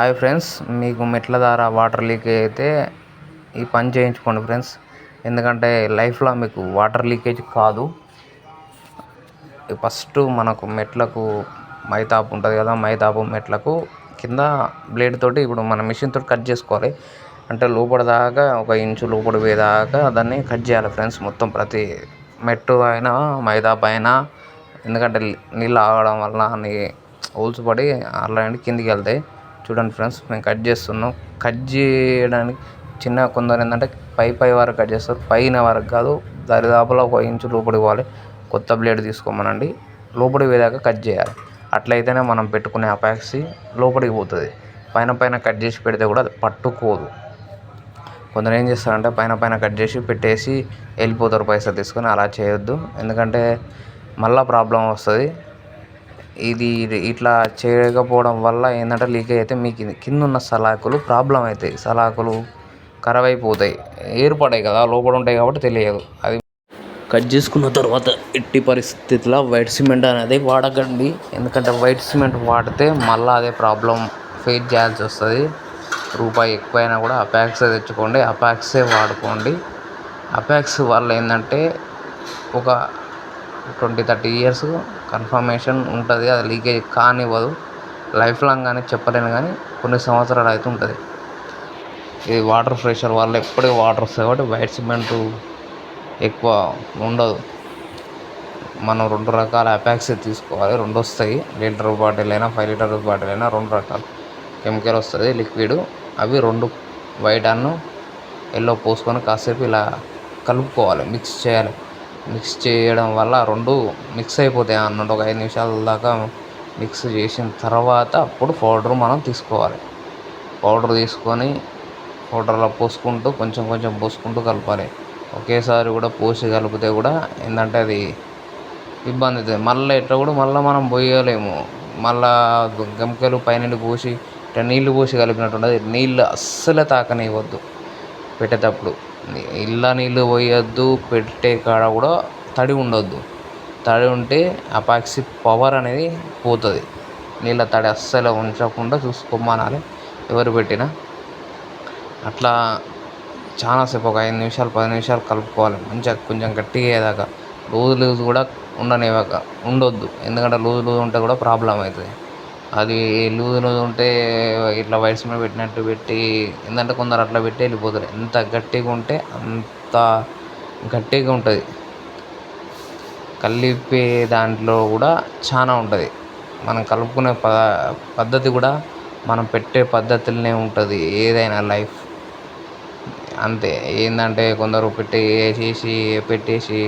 Hi friends మీకు మెట్ల ద్వారా వాటర్ లీక్ అయితే ఈ పని చేయించుకోండి ఫ్రెండ్స్. ఎందుకంటే లైఫ్లో మీకు వాటర్ లీకేజ్ కాదు. ఫస్ట్ మనకు మెట్లకు మైతాపు ఉంటుంది కదా మైతాపు మెట్లకు కింద బ్లేడ్ తోటి ఇప్పుడు మన మిషన్ తోటి కట్ చేసుకోవాలి. అంటే లోపల దాకా ఒక ఇంచు లోపల పోయేదాకా దాన్ని కట్ చేయాలి ఫ్రెండ్స్ మొత్తం ప్రతి మెట్టు అయినా మైదాపు అయినా. ఎందుకంటే నీళ్ళు ఆగడం వల్ల అన్ని హోల్స్ పడి అలాంటి కిందికి వెళ్తాయి. చూడండి ఫ్రెండ్స్ మేము కట్ చేస్తున్నాం. కట్ చేయడానికి చిన్న కొందరు ఏంటంటే పై పై వరకు కట్ చేస్తారు. పైన వరకు కాదు దరిదాపులో ఒక ఇంచు లోపలికి పోవాలి. కొత్త బ్లేడ్ తీసుకోమనండి. లోపలికి పోయేదాకా కట్ చేయాలి. అట్లయితేనే మనం పెట్టుకునే అపాక్సీ లోపలికి పోతుంది. పైన పైన కట్ చేసి పెడితే కూడా అది పట్టుకోదు. కొందరు ఏం చేస్తారంటే పైన పైన కట్ చేసి పెట్టేసి వెళ్ళిపోతారు పైసలు తీసుకొని అలా చేయొద్దు. ఎందుకంటే మళ్ళీ ప్రాబ్లం వస్తుంది. ఇది ఇట్లా చేయకపోవడం వల్ల ఏంటంటే లీక్ అయితే మీకు కింద ఉన్న సలాకులు ప్రాబ్లం అవుతాయి సలాకులు ఖరాబ్ అయిపోతాయి ఏర్పడాయి కదా లోపల ఉంటాయి కాబట్టి తెలియదు. అది కట్ చేసుకున్న తర్వాత ఎట్టి పరిస్థితుల్లో వైట్ సిమెంట్ అనేది వాడకండి. ఎందుకంటే వైట్ సిమెంట్ వాడితే మళ్ళీ అదే ప్రాబ్లం ఫేస్ చేయాల్సి వస్తుంది. రూపాయి ఎక్కువైనా కూడా అపాక్సే తెచ్చుకోండి అపాక్సే వాడుకోండి. అపాక్స్ వల్ల ఏంటంటే ఒక ట్వంటీ థర్టీ ఇయర్స్ కన్ఫర్మేషన్ ఉంటుంది అది లీకేజ్ కానివ్వదు. లైఫ్ లాంగ్ కానీ చెప్పలేను కానీ కొన్ని సంవత్సరాలు అయితే ఉంటుంది ఇది వాటర్ ప్రెషర్ వల్ల ఎప్పటికీ వాటర్ వస్తుంది కాబట్టి వైట్ సిమెంట్ ఎక్కువ ఉండదు. మనం రెండు రకాల అపాక్సీ తీసుకోవాలి. రెండు వస్తాయి. లీటర్ బాటిల్ అయినా ఫైవ్ లీటర్ బాటిల్ అయినా రెండు రకాలు. కెమికల్ వస్తుంది లిక్విడ్. అవి రెండు వైట్ అన్ను ఎల్లో పోసుకొని కాసేపు ఇలా కలుపుకోవాలి మిక్స్ చేయాలి. మిక్స్ చేయడం వల్ల రెండు మిక్స్ అయిపోతాయి. అన్నట్టు ఒక ఐదు నిమిషాల దాకా మిక్స్ చేసిన తర్వాత అప్పుడు పౌడర్ మనం తీసుకోవాలి. పౌడర్ తీసుకొని పౌడర్లో పోసుకుంటూ కొంచెం కొంచెం పోసుకుంటూ కలపాలి. ఒకేసారి కూడా పోసి కలిపితే కూడా ఏంటంటే అది ఇబ్బంది అవుతుంది. మళ్ళీ ఎట్లా కూడా మళ్ళీ మనం పోయలేము. మళ్ళా గెమికలు పైన పోసి ఇట్లా నీళ్ళు పోసి కలిపినట్టు ఉండదు. నీళ్ళు అస్సలే తాకనివ్వద్దు. పెట్టేటప్పుడు ఇళ్ళ నీళ్ళు పోయొద్దు పెట్టే కాడ కూడా తడి ఉండొద్దు. తడి ఉంటే అపాక్సీ పవర్ అనేది పోతుంది. నీళ్ళ తడి అస్సలు ఉంచకుండా చూసుకోమనాలి. ఎవరు పెట్టినా. అట్లా చాలాసేపు ఒక ఐదు నిమిషాలు పది నిమిషాలు కలుపుకోవాలి. మంచిగా కొంచెం గట్టిగా అయ్యేదాకా. లూజ్ లూజ్ కూడా ఉండనివ్వక. ఉండొద్దు. ఎందుకంటే లూజ్ లూజ్ ఉంటే కూడా ప్రాబ్లం అవుతుంది. అది లూజ్లో ఉంటే ఇట్లా వైర్స్ మీద పెట్టినట్టు పెట్టి ఏంటంటే కొందరు అట్లా పెట్టి వెళ్ళిపోతారు. ఎంత గట్టిగా ఉంటే అంత గట్టిగా ఉంటుంది. కలిపే దాంట్లో కూడా చాలా ఉంటుంది. మనం కలుపుకునే ప పద్ధతి కూడా మనం పెట్టే పద్ధతులనే ఉంటుంది ఏదైనా లైఫ్. అంతే. ఏంటంటే కొందరు పెట్టి వేసేసి పెట్టేసి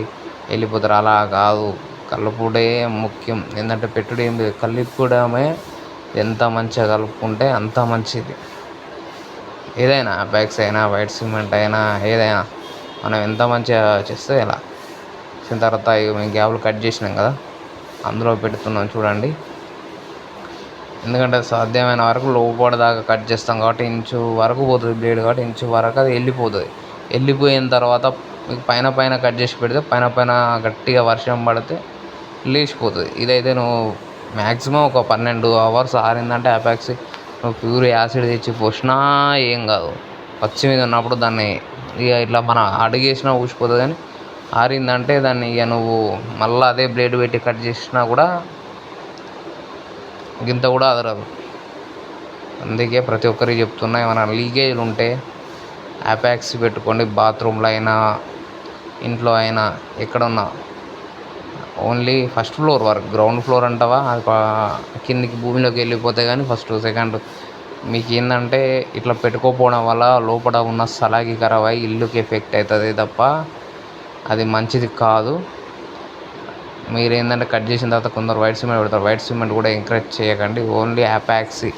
వెళ్ళిపోతారు. అలా కాదు. కలుపుడే ముఖ్యం. ఏంటంటే పెట్టుడు ఏం లేదు. కలుపుకోవడమే ఎంత మంచిగా కలుపుకుంటే అంత మంచిది. ఏదైనా బ్యాగ్స్ అయినా వైట్ సిమెంట్ అయినా ఏదైనా మనం ఎంత మంచిగా చేస్తే ఇలా చేసిన తర్వాత మేము గ్యాప్లు కట్ చేసినాం కదా అందులో పెడుతున్నాం చూడండి. ఎందుకంటే సాధ్యమైన వరకు లోపల దాకా కట్ చేస్తాం కాబట్టి ఇంచు వరకు పోతుంది బ్లేడ్ కాబట్టి ఇంచు వరకు అది వెళ్ళిపోతుంది. వెళ్ళిపోయిన తర్వాత పైన పైన కట్ చేసి పెడితే పైన పైన గట్టిగా వర్షం పడితే లేచిపోతుంది. ఇదైతే నువ్వు మ్యాక్సిమం ఒక పన్నెండు అవర్స్ ఆరిందంటే అపాక్సీ నువ్వు ప్యూర్ యాసిడ్ తెచ్చి పోసినా ఏం కాదు. పచ్చి మీద ఉన్నప్పుడు దాన్ని ఇక ఇట్లా మనం అడుగేసినా ఊసిపోతుంది కానీ ఆరిందంటే దాన్ని ఇక నువ్వు మళ్ళీ అదే బ్లేడ్ పెట్టి కట్ చేసినా కూడా గింత కూడా అదరదు. అందుకే ప్రతి ఒక్కరికి చెప్తున్నా ఏమైనా లీకేజ్లు ఉంటే యాపాక్స్ పెట్టుకోండి. బాత్రూంలో అయినా ఇంట్లో అయినా ఎక్కడున్నా ఓన్లీ ఫస్ట్ ఫ్లోర్ వరకు గ్రౌండ్ ఫ్లోర్ అంటావా? అది కిందికి భూమిలోకి వెళ్ళిపోతే కానీ ఫస్ట్ సెకండ్. మీకు ఏంటంటే ఇట్లా పెట్టుకోపోవడం వల్ల లోపల ఉన్న స్థలాకి ఖరాబ్ అయ్యి ఇల్లుకి ఎఫెక్ట్ అవుతుంది తప్ప అది మంచిది కాదు. మీరు ఏంటంటే కట్ చేసిన తర్వాత కొందరు వైట్ సిమెంట్ పెడతారు. వైట్ సిమెంట్ కూడా ఎంకరేజ్ చేయకండి. Only epoxy.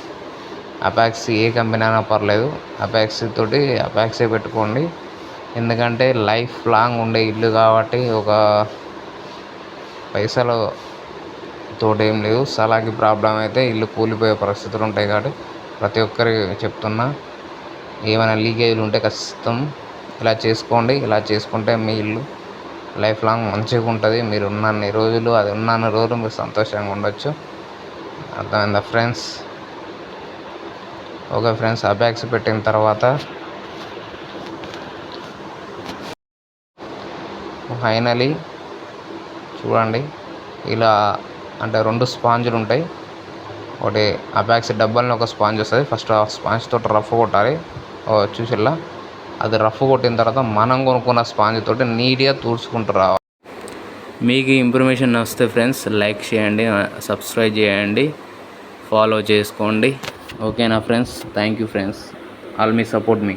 అపాక్సీ ఏ కంపెనీ అయినా పర్లేదు. అపాక్సీ తోటి అపాక్సీ పెట్టుకోండి. ఎందుకంటే లైఫ్ లాంగ్ ఉండే ఇల్లు కాబట్టి ఒక పైసలు తోటి ఏం లేదు సలాకి ప్రాబ్లం అయితే ఇల్లు కూలిపోయే పరిస్థితులు ఉంటాయి కాబట్టి ప్రతి ఒక్కరికి చెప్తున్నా ఏమైనా లీకేజీలు ఉంటే ఖచ్చితం ఇలా చేసుకోండి. ఇలా చేసుకుంటే మీ ఇల్లు లైఫ్ లాంగ్ మంచిగా ఉంటుంది. మీరు ఉన్నన్ని రోజులు అది ఉన్నన్ని రోజులు మీరు సంతోషంగా ఉండొచ్చు. అర్థమైందా ఫ్రెండ్స్? ఓకే ఫ్రెండ్స్ అబ్యాక్స్ పెట్టిన తర్వాత ఫైనలీ చూడండి. ఇలా అంటే రెండు స్పాంజులు ఉంటాయి. ఒకటి అబ్యాక్స్ డబ్బాలని ఒక స్పాంజ్ వస్తుంది. ఫస్ట్ ఆ స్పాంజ్ తోటి రఫ్ కొట్టాలి. చూసిల్లా అది రఫ్ కొట్టిన తర్వాత మనం కొనుక్కున్న స్పాంజ్ తోటి నీట్గా తుడుచుకుంటూ రావాలి. మీకు ఇన్ఫర్మేషన్ వస్తే ఫ్రెండ్స్ లైక్ చేయండి సబ్స్క్రైబ్ చేయండి ఫాలో చేసుకోండి. ఓకేనా friends? Thank you friends. All me support me.